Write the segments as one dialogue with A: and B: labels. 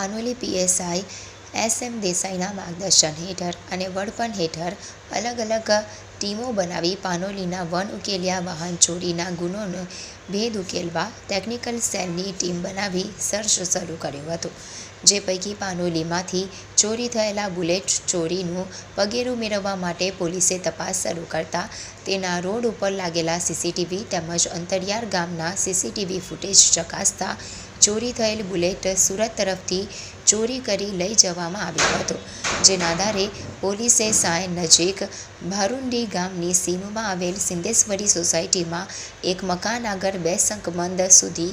A: Panoli PSI S M દેસાઈના માર્ગદર્શન હેઠળ અને વડપણ હેઠળ અલગ અલગ ટીમો બનાવી પાનોલીના વન ઉકેલિયા વાહન ચોરીના ગુનોનો ભેદ ઉકેલવા ટેકનિકલ સેલની ટીમ બનાવી સર્ચ શરૂ કર્યું હતું, જે પૈકી પાનોલીમાંથી ચોરી થયેલા બુલેટ ચોરીનું પગેરું મેળવવા માટે પોલીસે તપાસ શરૂ કરતા તેના રોડ ઉપર લાગેલા સીસીટીવી તેમજ અંતરિયાળ ગામના સીસીટીવી ફૂટેજ ચકાસતા ચોરી થયેલ બુલેટ સુરત તરફથી ચોરી કરી લઈ જવામાં આવ્યો હતો. જેના આધારે પોલીસે સાય નજીક ભારુંડી ગામની સીમમાં આવેલ સિંધેશ્વરી સોસાયટીમાં એક મકાન આગળ બે સંકમંદ સુધી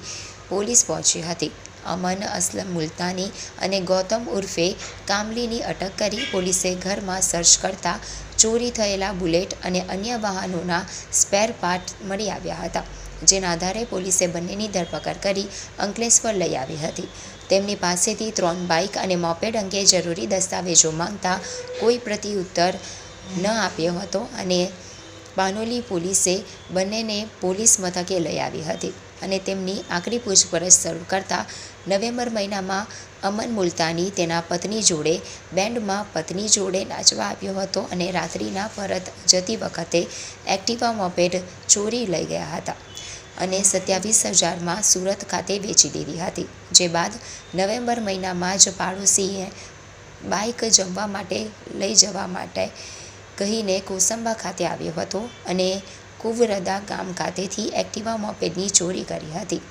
A: પોલીસ પહોંચી હતી. અમન અસલમ મુલતાની અને ગૌતમ ઉર્ફે કામલીની અટક કરી પોલીસે ઘરમાં સર્ચ કરતા ચોરી થયેલા બુલેટ અને અન્ય વાહનોના સ્પેર પાર્ટ મળી આવ્યા હતા. જેના આધારે પોલીસે બંનેની ધરપકડ કરી અંકલેશ્વર લઈ આવી હતી. તેમની પાસેથી ત્રણ બાઇક અને મોપેડ અંગે જરૂરી દસ્તાવેજો માંગતા કોઈ પ્રત્યુત્તર ન આપ્યો હતો અને બાનોલી પોલીસે બંનેને પોલીસ મથકે લઈ આવી હતી અને તેમની આકરી પૂછપરછ શરૂ કરતા નવેમ્બર મહિનામાં અમન મુલતાની તેના પત્ની જોડે બેન્ડમાં પત્ની જોડે નાચવા આવ્યો હતો અને રાત્રિના પરત જતી વખતે એક્ટિવા મોપેડ ચોરી લઈ ગયા હતા. અને સત્યાવીસ હજારમાં સુરત ખાતે વેચી દીધી હતી, જે બાદ નવેમ્બર મહિનામાં જ પાડોશીએ બાઇક જમવા માટે લઈ જવા માટે કહીને કોસંબા ખાતે આવ્યો હતો અને કુવરદા ગામ ખાતેથી એક્ટિવા મોપેડની ચોરી કરી હતી,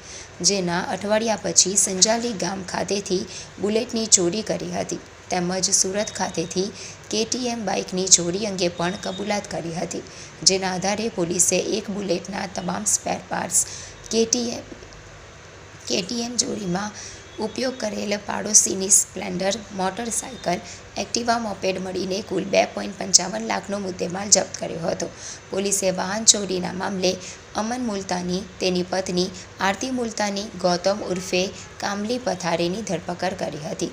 A: જેના અઠવાડિયા પછી સંજાલી ગામ ખાતેથી બુલેટની ચોરી કરી હતી. તેમજ સુરત ખાતેથી કેટીએમ બાઇકની ચોરી અંગે પણ કબૂલાત કરી હતી, જેના આધારે પોલીસે એક બુલેટના તમામ સ્પેર પાર્ટ્સ કેટીએમ કેટીએમ ચોરીમાં ઉપયોગ કરેલ પાડોશીની સ્પ્લેન્ડર મોટરસાયકલ એક્ટિવા મોપેડ મળીને કુલ બે પોઈન્ટ પંચાવન લાખનો મુદ્દેમાલ જપ્ત કર્યો હતો. પોલીસે વાહન ચોરીના મામલે અમન મુલતાની, તેની પત્ની, આરતી મુલતાની, ગૌતમ ઉર્ફે કામલી પથારીની ધરપકડ કરી હતી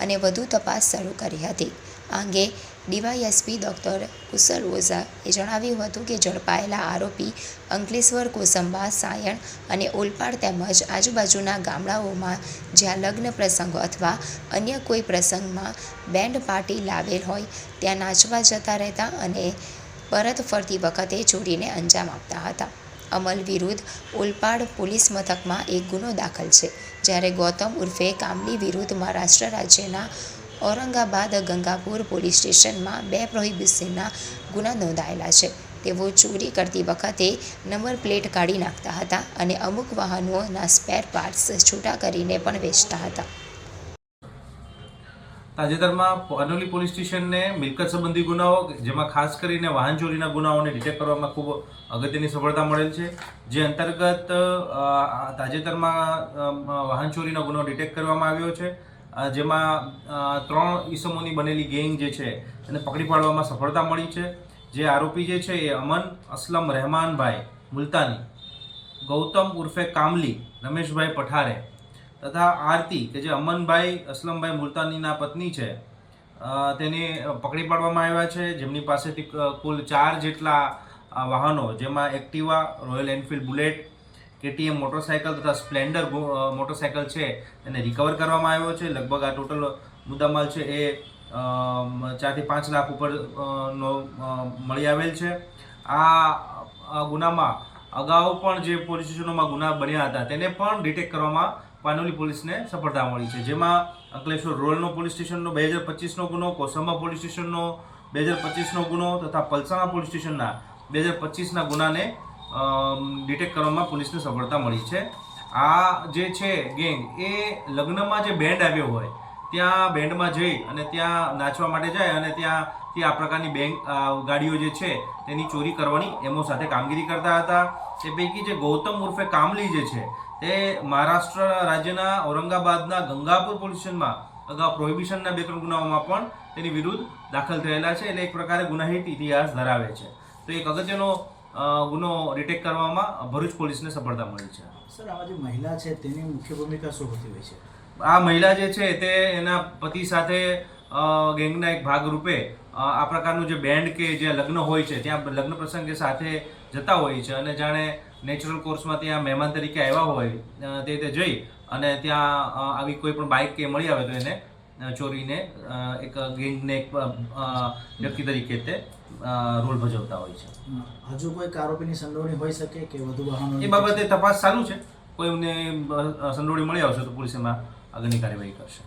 A: અને વધુ તપાસ શરૂ કરી હતી. આ અંગે ડીવાયએસપી ડોક્ટર કુશલ ઓઝાએ જણાવ્યું હતું કે ઝડપાયેલા આરોપી અંકલેશ્વર, કોસંબા, સાયણ અને ઓલપાડ તેમજ આજુબાજુના ગામડાઓમાં જ્યાં લગ્ન પ્રસંગો અથવા અન્ય કોઈ પ્રસંગમાં બેન્ડ પાર્ટી લાવેલ હોય ત્યાં નાચવા જતા રહેતા અને પરત ફરતી વખતે ચોરીને અંજામ આપતા હતા. અમલ વિરુદ્ધ ઓલપાડ પોલીસ મથકમાં એક ગુનો દાખલ છે, જ્યારે ગૌતમ ઉર્ફે કામલી વિરુદ્ધ મહારાષ્ટ્ર રાજ્યના ઔરંગાબાદ ગંગાપુર પોલીસ સ્ટેશનમાં બે પ્રોહિબિશનના ગુના નોંધાયેલા છે. તેઓ ચોરી કરતી વખતે નંબર પ્લેટ કાઢી નાખતા હતા અને અમુક વાહનોના સ્પેર પાર્ટ્સ છૂટા કરીને પણ વેચતા હતા.
B: તાજેતરમાં પાનોલી પોલીસ સ્ટેશનને મિલકત સંબંધી ગુનાઓ, જેમાં ખાસ કરીને વાહન ચોરીના ગુનાઓને ડિટેક્ટ કરવામાં ખૂબ અગત્યની સફળતા મળેલ છે. જે અંતર્ગત તાજેતરમાં વાહન ચોરીનો ગુનો ડિટેક્ટ કરવામાં આવ્યો છે. જેમાં ત્રણ ઈસમોની બનેલી ગેંગ જે છે, એને પકડી પાડવામાં સફળતા મળી છે. જે આરોપી જે છે, એ અમન અસલમ રહેમાનભાઈ મુલતાની, ગૌતમ ઉર્ફે કામલી, રમેશભાઈ પઠારે તથા આરતી, કે જે અમનભાઈ અસલમભાઈ મુલતાનીના પત્ની છે. તેને પકડી પાડવામાં આવ્યા છે. જેમની પાસેથી કુલ ચાર જેટલા વાહનો, જેમાં Activa, Royal Enfield bullet KTM motorcycle તથા સ્પ્લેન્ડર મોટરસાયકલ છે એને રિકવર કરવામાં આવ્યો છે. લગભગ આ ટોટલ મુદ્દામાલ છે એ ચારથી પાંચ લાખ ઉપર નો મળી આવેલ છે. આ ગુનામાં અગાઉ પણ જે પોલીસ સ્ટેશનોમાં ગુના બન્યા હતા તેને પણ ડિટેક્ટ કરવામાં પાનોલી પોલીસને સફળતા મળી છે. જેમાં અંકલેશ્વર રોલનો પોલીસ સ્ટેશનનો બે હજાર પચીસનો ગુનો, કોસંબા પોલીસ સ્ટેશનનો બે હજાર પચીસનો ગુનો તથા પલસાણા પોલીસ સ્ટેશનના બે હજાર પચીસના ગુનાને ડિટેક્ટ કરવામાં પોલીસને સફળતા મળી છે. આ જે છે ગેંગ, એ લગ્નમાં જે બેન્ડ આવ્યો હોય, ત્યાં બેન્ડમાં જઈ અને ત્યાં નાચવા માટે જાય અને ત્યાંથી આ પ્રકારની બેંક ગાડીઓ જે છે, તેની ચોરી કરવાની એમો સાથે કામગીરી કરતા હતા. તે પૈકી જે ગૌતમ ઉર્ફે કામલી જે છે, તે મહારાષ્ટ્ર રાજ્યના ઔરંગાબાદના ગંગાપુર પોલીસ સ્ટેશનમાં અગાઉ પ્રોહિબિશનના બે ત્રણ ગુનાઓમાં પણ તેની વિરુદ્ધ દાખલ થયેલા છે. એટલે એક પ્રકારે ગુનાહિત ઇતિહાસ ધરાવે છે. તો એક અગત્યનો ગુનો ડિટેક્ટ કરવામાં ભરૂચ પોલીસને સફળતા મળી છે.
C: સર આવા જે મહિલા છે તેની મુખ્ય ભૂમિકા શું હોતી હોય છે?
B: આ મહિલા જે છે તે એના પતિ સાથે ગેંગના એક ભાગ રૂપે આ પ્રકારનું જે બેન્ડ કે જે લગ્ન હોય છે ત્યાં લગ્ન પ્રસંગે સાથે જતા હોય છે અને જાણે નેચરલ કોર્સમાં ત્યાં મહેમાન તરીકે આવ્યા હોય તે રીતે જઈ અને ત્યાં આવી કોઈ પણ બાઇક કે મળી આવે તો એને ચોરીને એક ગેંગને એક વ્યક્તિ તરીકે તે રોલ ભજવતા હોય છે.
C: હજુ કોઈક આરોપીની સંડોવણી હોઈ શકે કે વધુ વાહનો
B: એ બાબતે તપાસ ચાલુ છે. કોઈ એમને સંડોવણી મળી આવશે તો પોલીસ એમાં આગળની કાર્યવાહી કરશે.